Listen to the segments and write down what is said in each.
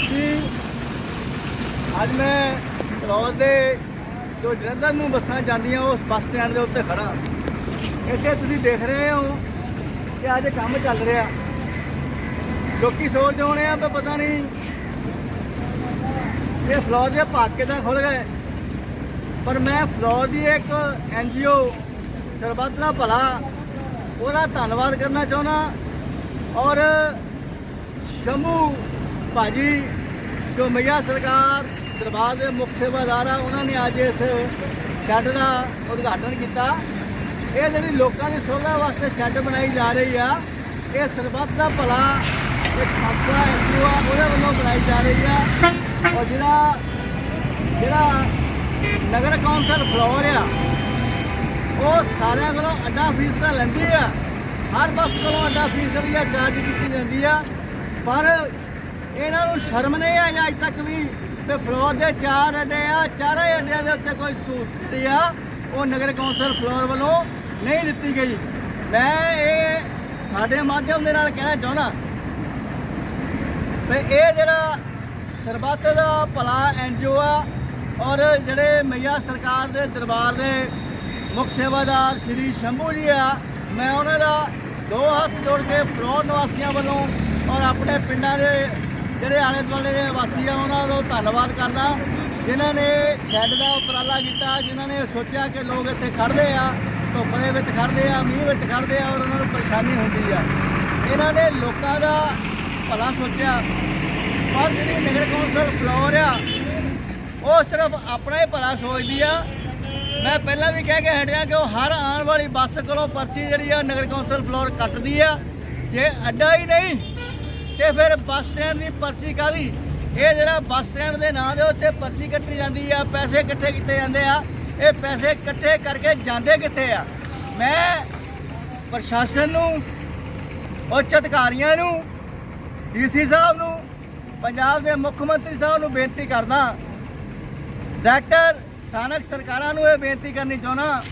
ਸੀ। ਅੱਜ ਮੈਂ ਲਾਹੌਰ ਦੇ ਜੋ ਜਲੰਧਰ ਨੂੰ ਬੱਸਾਂ ਜਾਂਦੀਆਂ, ਉਸ ਬੱਸ ਸਟੈਂਡ ਦੇ ਉੱਤੇ ਖੜਾ ਇੱਥੇ ਤੁਸੀਂ ਦੇਖ ਰਹੇ ਹੋ ਕਿ ਅੱਜ ਕੰਮ ਚੱਲ ਰਿਹਾ। ਲੋਕੀ ਸੋਚਦੇ ਹੋਣੇ ਆ, ਪਰ ਪਤਾ ਨਹੀਂ ਇਹ ਫਲੋਰ ਦੇ ਪਾਕੇ ਕਿਦਾਂ ਖੁੱਲ ਗਏ। ਪਰ ਮੈਂ ਫਲੋਰ ਦੀ ਇੱਕ ਐਨ ਜੀ ਐਨਜੀਓ ਸਰਬੱਤਲਾ ਭਲਾ, ਉਹਦਾ ਧੰਨਵਾਦ ਕਰਨਾ ਚਾਹੁੰਦਾ ਔਰ ਸ਼ਮੂ ਭਾਜੀ, ਜੋ ਮਈਆ ਸਰਕਾਰ, ਦਰਬਾਰ ਦੇ ਮੁੱਖ ਸੇਵਾਦਾਰ ਆ, ਉਹਨਾਂ ਨੇ ਅੱਜ ਇਸ ਸ਼ੈੱਡ ਦਾ ਉਦਘਾਟਨ ਕੀਤਾ। ਇਹ ਜਿਹੜੀ ਲੋਕਾਂ ਦੀ ਸੁਵਿਧਾ ਵਾਸਤੇ ਸ਼ੈੱਡ ਬਣਾਈ ਜਾ ਰਹੀ ਆ, ਇਹ ਸਰਬੱਤ ਦਾ ਭਲਾ ਇੱਕ ਸੰਸਥਾ ਐਨਜੀਓ ਆ, ਉਹਦੇ ਵੱਲੋਂ ਬਣਾਈ ਜਾ ਰਹੀ ਆ। ਔਰ ਜਿਹੜਾ ਜਿਹੜਾ ਨਗਰ ਕੌਂਸਲ ਫਲੋਰ ਆ, ਉਹ ਸਾਰਿਆਂ ਕੋਲੋਂ ਅੱਡਾ ਫੀਸ ਤਾਂ ਲੈਂਦੀ ਆ। ਹਰ ਬੱਸ ਕੋਲੋਂ ਅੱਡਾ ਫੀਸ ਜਿਹੜੀ ਆ ਚਾਰਜ ਕੀਤੀ ਜਾਂਦੀ ਆ। ਪਰ ਇਹਨਾਂ ਨੂੰ ਸ਼ਰਮ ਨਹੀਂ ਆਈ ਅੱਜ ਤੱਕ ਵੀ? ਤੇ ਫਲੋਰ ਦੇ ਚਾਰ ਅੱਡੇ ਆ, ਚਾਰੇ ਅੱਡਿਆਂ ਦੇ ਉੱਤੇ ਕੋਈ ਸਹੂਲਤ ਆ, ਉਹ ਨਗਰ ਕੌਂਸਲ ਫਲੋਰ ਵੱਲੋਂ ਨਹੀਂ ਦਿੱਤੀ ਗਈ। ਮੈਂ ਇਹ ਸਾਡੇ ਮਾਧਿਅਮ ਦੇ ਨਾਲ ਕਹਿਣਾ ਚਾਹੁੰਦਾ। ਤੇ ਇਹ ਜਿਹੜਾ ਸਰਬੱਤ ਦਾ ਭਲਾ ਐਨਜੀਓ ਆ ਔਰ ਜਿਹੜੇ ਮਈਆ ਸਰਕਾਰ ਦੇ ਦਰਬਾਰ ਦੇ ਮੁੱਖ ਸੇਵਾਦਾਰ ਸ਼੍ਰੀ ਸ਼ੰਭੂ ਜੀ ਆ, ਮੈਂ ਉਹਨਾਂ ਦਾ ਦੋ ਹੱਥ ਜੋੜ ਕੇ ਫਲੋਰ ਨਿਵਾਸੀਆਂ ਵੱਲੋਂ ਔਰ ਆਪਣੇ ਪਿੰਡਾਂ ਦੇ ਜਿਹੜੇ ਆਲੇ ਦੁਆਲੇ ਦੇ ਵਾਸੀ ਆ, ਉਹਨਾਂ ਦਾ ਧੰਨਵਾਦ ਕਰਦਾ। ਜਿਨ੍ਹਾਂ ਨੇ ਸ਼ੈੱਡ ਦਾ ਉਪਰਾਲਾ ਕੀਤਾ, ਜਿਨ੍ਹਾਂ ਨੇ ਸੋਚਿਆ ਕਿ ਲੋਕ ਇੱਥੇ ਖੜਦੇ ਆ, ਧੁੱਪ ਦੇ ਵਿੱਚ ਖੜਦੇ ਆ, ਮੀਂਹ ਵਿੱਚ ਖੜਦੇ ਆ, ਔਰ ਉਹਨਾਂ ਨੂੰ ਪਰੇਸ਼ਾਨੀ ਹੁੰਦੀ ਆ। ਇਹਨਾਂ ਨੇ ਲੋਕਾਂ ਦਾ ਭਲਾ ਸੋਚਿਆ, ਪਰ ਜਿਹੜੀ ਨਗਰ ਕੌਂਸਲ ਫਲੋਰ ਆ, ਉਹ ਸਿਰਫ ਆਪਣਾ ਹੀ ਭਲਾ ਸੋਚਦੀ ਆ। ਮੈਂ ਪਹਿਲਾਂ ਵੀ ਕਹਿ ਕੇ ਹਟਿਆ ਕਿ ਉਹ ਹਰ ਆਉਣ ਵਾਲੀ ਬੱਸ ਕੋਲੋਂ ਪਰਚੀ ਜਿਹੜੀ ਆ ਨਗਰ ਕੌਂਸਲ ਫਲੋਰ ਕੱਟਦੀ ਆ। ਜੇ ਅੱਡਾ ਹੀ ਨਹੀਂ ਤੇ ਫਿਰ ਬੱਸ ਸਟੈਂਡ ਦੀ ਪਰਚੀ ਕਾਦੀ ਇਹ ਜਿਹੜਾ ਬੱਸ ਸਟੈਂਡ ਦੇ ਨਾਂ ਦੇ ਉੱਤੇ ਪਰਚੀ ਕੱਟੀ ਜਾਂਦੀ ਆ, ਪੈਸੇ ਇਕੱਠੇ ਕੀਤੇ ਜਾਂਦੇ ਆ, ਇਹ ਪੈਸੇ ਇਕੱਠੇ ਕਰਕੇ ਜਾਂਦੇ ਕਿੱਥੇ ਆ? ਮੈਂ ਪ੍ਰਸ਼ਾਸਨ ਨੂੰ, ਉੱਚ ਅਧਿਕਾਰੀਆਂ ਨੂੰ, ਡੀਸੀ ਸਾਹਿਬ ਨੂੰ, ਪੰਜਾਬ ਦੇ ਮੁੱਖ ਮੰਤਰੀ ਸਾਹਿਬ ਨੂੰ ਬੇਨਤੀ ਕਰਦਾ, ਡਾਕਟਰ ਸਥਾਨਕ ਸਰਕਾਰਾਂ ਨੂੰ ਇਹ ਬੇਨਤੀ ਕਰਨੀ ਚਾਹੁੰਦਾ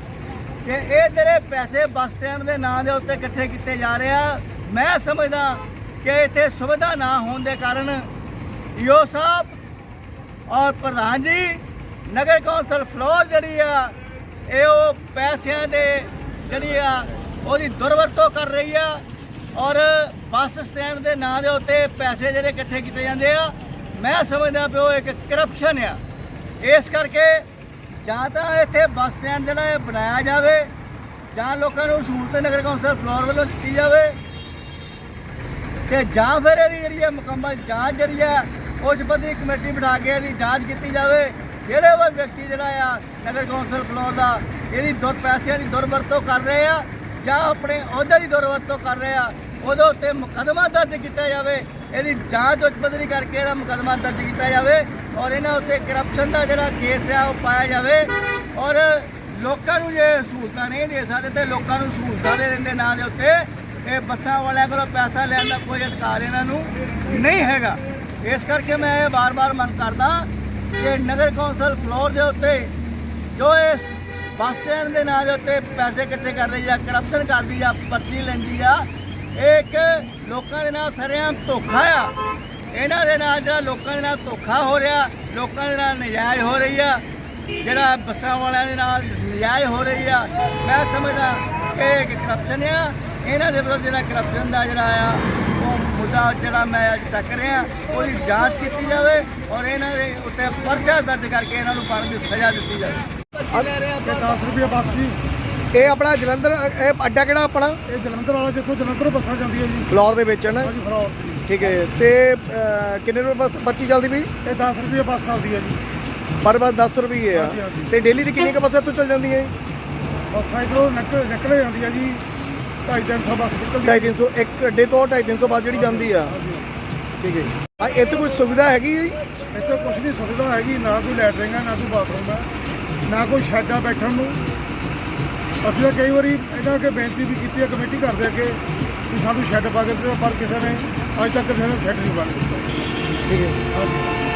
ਕਿ ਇਹ ਜਿਹੜੇ ਪੈਸੇ ਬੱਸ ਸਟੈਂਡ ਦੇ ਨਾਂ ਦੇ ਉੱਤੇ ਇਕੱਠੇ ਕੀਤੇ ਜਾ ਰਹੇ ਆ। ਮੈਂ ਸਮਝਦਾ ਕਿ ਇੱਥੇ ਸੁਵਿਧਾ ਨਾ ਹੋਣ ਦੇ ਕਾਰਨ ਈਓ ਸਾਹਿਬ ਔਰ ਪ੍ਰਧਾਨ ਜੀ, ਨਗਰ ਕੌਂਸਲ ਫਲੋਰ ਜਿਹੜੀ ਆ, ਇਹ ਉਹ ਪੈਸਿਆਂ ਦੇ ਜਿਹੜੀ ਆ, ਉਹਦੀ ਦੁਰਵਰਤੋਂ ਕਰ ਰਹੀ ਆ ਔਰ ਬੱਸ ਸਟੈਂਡ ਦੇ ਨਾਂ ਦੇ ਉੱਤੇ ਪੈਸੇ ਜਿਹੜੇ ਇਕੱਠੇ ਕੀਤੇ ਜਾਂਦੇ ਆ। ਮੈਂ ਸਮਝਦਾ ਪਿਓ ਇੱਕ ਕਰਪਸ਼ਨ ਆ। ਇਸ ਕਰਕੇ ਜਾਂ ਤਾਂ ਇੱਥੇ ਬੱਸ ਸਟੈਂਡ ਜਿਹੜਾ ਇਹ ਬਣਾਇਆ ਜਾਵੇ ਜਾਂ ਲੋਕਾਂ ਨੂੰ ਸਹੂਲਤ ਨਗਰ ਕੌਂਸਲ ਫਲੋਰ ਵੱਲੋਂ ਦਿੱਤੀ ਜਾਵੇ ਤੇ ਜਾਂ ਫਿਰ ਇਹਦੀ ਜਿਹੜੀ ਹੈ ਮੁਕੰਮਲ ਜਾਂਚ ਜਿਹੜੀ ਹੈ ਉੱਚ ਪੱਧਰੀ ਕਮੇਟੀ ਬਿਠਾ ਕੇ ਇਹਦੀ ਜਾਂਚ ਕੀਤੀ ਜਾਵੇ। ਜਿਹੜੇ ਉਹ ਵਿਅਕਤੀ ਜਿਹੜਾ ਆ, ਨਗਰ ਕੌਂਸਲ ਫਲੋਰ ਦਾ, ਇਹਦੀ ਦੁਰ ਪੈਸਿਆਂ ਦੀ ਦੁਰਵਰਤੋਂ ਕਰ ਰਹੇ ਆ, ਜਾਂ ਆਪਣੇ ਅਹੁਦੇ ਦੀ ਦੁਰਵਰਤੋਂ ਕਰ ਰਹੇ ਆ, ਉਹਦੇ ਉੱਤੇ ਮੁਕੱਦਮਾ ਦਰਜ ਕੀਤਾ ਜਾਵੇ। ਇਹਦੀ ਜਾਂਚ ਉੱਚ ਪੱਧਰੀ ਕਰਕੇ ਇਹਦਾ ਮੁਕੱਦਮਾ ਦਰਜ ਕੀਤਾ ਜਾਵੇ ਔਰ ਇਹਨਾਂ ਉੱਤੇ ਕਰਪਸ਼ਨ ਦਾ ਜਿਹੜਾ ਕੇਸ ਆ, ਉਹ ਪਾਇਆ ਜਾਵੇ। ਔਰ ਲੋਕਾਂ ਨੂੰ ਜੇ ਸਹੂਲਤਾਂ ਨਹੀਂ ਦੇ ਸਕਦੇ ਤੇ ਲੋਕਾਂ ਨੂੰ ਸਹੂਲਤਾਂ ਦੇ ਦਿੰਦੇ ਨਾਂ ਦੇ ਉੱਤੇ ਇਹ ਬੱਸਾਂ ਵਾਲਿਆਂ ਕੋਲੋਂ ਪੈਸਾ ਲੈਣ ਦਾ ਕੋਈ ਅਧਿਕਾਰ ਇਹਨਾਂ ਨੂੰ ਨਹੀਂ ਹੈਗਾ। ਇਸ ਕਰਕੇ ਮੈਂ ਇਹ ਬਾਰ-ਬਾਰ ਮੰਗ ਕਰਦਾ ਕਿ ਨਗਰ ਕੌਂਸਲ ਫਲੋਰ ਦੇ ਉੱਤੇ ਜੋ ਇਸ ਬੱਸ ਸਟੈਂਡ ਦੇ ਨਾਂ ਦੇ ਉੱਤੇ ਪੈਸੇ ਇਕੱਠੇ ਕਰ ਰਹੀ ਆ ਕਰਪਸ਼ਨ ਕਰਦੀ ਆ, ਪਰਚੀ ਲੈਂਦੀ ਆ, ਇਹ ਇੱਕ ਲੋਕਾਂ ਦੇ ਨਾਲ ਸਰੇਆਮ ਧੋਖਾ ਆ। ਇਹਨਾਂ ਦੇ ਨਾਲ ਜਿਹੜਾ ਲੋਕਾਂ ਦੇ ਨਾਲ ਧੋਖਾ ਹੋ ਰਿਹਾ, ਲੋਕਾਂ ਦੇ ਨਾਲ ਨਜਾਇਜ਼ ਹੋ ਰਹੀ ਆ, ਜਿਹੜਾ ਬੱਸਾਂ ਵਾਲਿਆਂ ਦੇ ਨਾਲ ਨਜਾਇਜ਼ ਹੋ ਰਹੀ ਆ, ਮੈਂ ਸਮਝਦਾ ਕਿ ਇੱਕ ਕਰਪਸ਼ਨ ਆ। ਇਹਨਾਂ ਦੇ ਵਿਰੁੱਧ ਜਿਹੜਾ ਕਰਪਸ਼ਨ ਦਾ ਜਿਹੜਾ ਆ ਉਹ ਮੁੱਦਾ ਜਿਹੜਾ ਮੈਂ ਅੱਜ ਚੱਕ ਰਿਹਾ ਉਹਦੀ ਜਾਂਚ ਕੀਤੀ ਜਾਵੇ ਔਰ ਇਹਨਾਂ ਦੇ ਉੱਤੇ ਪਰਚਾ ਦਰਜ ਕਰਕੇ ਇਹਨਾਂ ਨੂੰ ਬਣਦੀ ਸਜ਼ਾ ਦਿੱਤੀ ਜਾਵੇ। ਇਹ 10 ਰੁਪਏ ਬੱਸ ਜੀ। ਇਹ ਆਪਣਾ ਜਲੰਧਰ ਇਹ ਅੱਡਾ ਕਿਹੜਾ ਆਪਣਾ? ਇਹ ਜਲੰਧਰ ਵਾਲਾ ਜਿੱਥੋਂ ਜਲੰਧਰੋਂ ਬੱਸਾਂ ਜਾਂਦੀਆਂ ਜੀ। ਫਲੋਰ ਦੇ ਵਿੱਚ ਹੈ ਨਾ? ਹਾਂਜੀ ਫਲੋਰ। ਠੀਕ ਹੈ। ਤੇ ਕਿੰਨੇ ਰੁਪਏ ਬੱਸ ਪਰਚੀ ਚੱਲਦੀ ਪਈ? ਇਹ 10 ਰੁਪਏ ਬੱਸ ਚੱਲਦੀ ਹੈ ਜੀ। ਪਰ ਬੱਸ 10 ਰੁਪਏ ਆ। ਹਾਂਜੀ, ਹਾਂਜੀ। ਤੇ ਡੇਲੀ ਦੀ ਕਿੰਨੀ ਕੁ ਬੱਸਾਂ ਤੋਂ ਚੱਲ ਜਾਂਦੀਆਂ ਜੀ? ਬੱਸਾਂ ਇੱਧਰੋਂ ਨਿਕਲ ਨਿਕਲ ਜਾਂਦੀ ਹੈ ਜੀ। 250 ਬੱਸ ਨਿਕਲਦੀ 250 ਇੱਕ ਅੱਡੇ ਤੋਂ 250 ਬੱਸ ਜਿਹੜੀ ਜਾਂਦੀ ਆ। ਹਾਂਜੀ। ਠੀਕ ਹੈ ਜੀ। ਆ ਇੱਥੇ ਕੋਈ ਸੁਵਿਧਾ ਹੈਗੀ ਹੈ ਜੀ? ਇੱਥੇ ਕੁਛ ਨਹੀਂ ਸੁਵਿਧਾ ਹੈਗੀ ਨਾ ਕੋਈ ਲੈਟਰਿੰਗ ਹੈ ਨਾ ਕੋਈ ਬਾਥਰੂਮ ਹੈ ਨਾ ਕੋਈ ਸ਼ੈੱਡ ਆ ਬੈਠਣ ਨੂੰ। ਅਸੀਂ ਤਾਂ ਕਈ ਵਾਰੀ ਇਹਨਾਂ ਅੱਗੇ ਬੇਨਤੀ ਵੀ ਕੀਤੀ ਹੈ ਕਮੇਟੀ ਘਰ ਦੇ ਅੱਗੇ ਵੀ ਸਾਨੂੰ ਸ਼ੈੱਡ ਪਾ ਕੇ ਦਿਓ ਪਰ ਕਿਸੇ ਨੇ ਅੱਜ ਤੱਕ ਕਿਸੇ ਨੇ ਸ਼ੈੱਡ ਨਹੀਂ ਪਾ ਕੇ ਦਿੱਤਾ। ਠੀਕ ਹੈ। ਹਾਂਜੀ